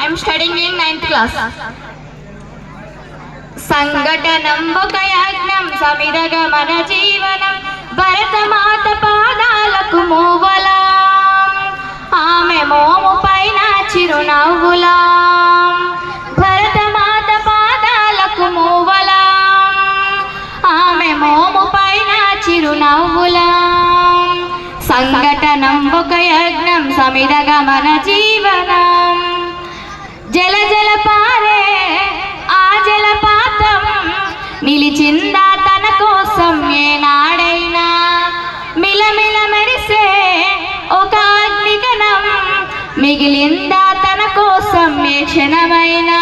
I'm studying in ninth class సంఘటనం ఒక యజ్ఞం సమిదగ మన జీవనం భరతమాత పాదాలకు మూవలా ఆమె మోము పైన చిరునవ్వులా భరతమాత పాదాలకు మూవలా ఆమె మోము పైన చిరునవ్వులా సంఘటనం ఒక యజ్ఞం సమిదగ మన జీవనం నిలిచిందా తన కోసం ఏనాడైనా? మిలమిల మెరిసే ఒక అగ్నిగణం మిగిలిందా తన కోసం ఏ క్షణమైనా?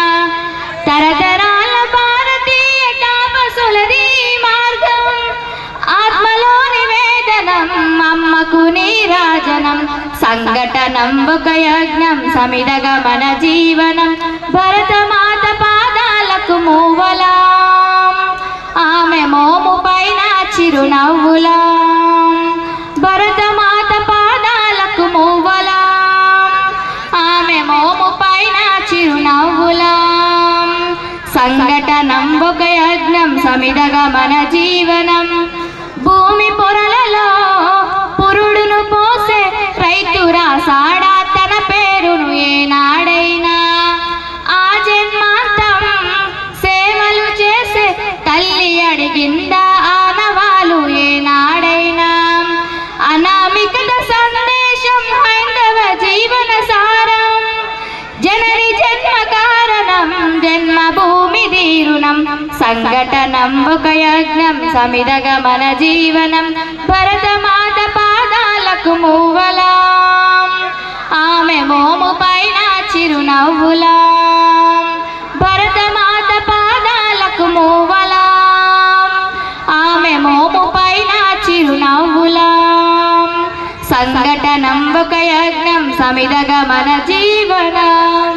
తరతరాల భారతీయ తాపసులది మార్గం ఆత్మలోని వేదనం అమ్మకు నీరాజనం సంఘటనం ఒక యజ్ఞం సమిదగ మన జీవనం భరతమాత పాదాలకు మూవల చిరునవ్వులా. భరతమాత పాదాలకు మువ్వలా ఆమె మోము పైన చిరునవ్వులా. సంఘటనం ఒక యజ్ఞం సమిదగా మన జీవనం. భూమి పొరలలో పురుడును పోసే రైతు రాసాడా సంఘటనం ఒక యజ్ఞం సమిదగ మన జీవనం భరతమాత పాదాలకు మూవలా. ఆమె మోము పైన చిరునవ్వులా. భరతమాత పాదాలకు మూవలా. ఆమె మోము పైన చిరునవ్వులా. సంఘటనం ఒక యజ్ఞం సమిదగ మన జీవనం.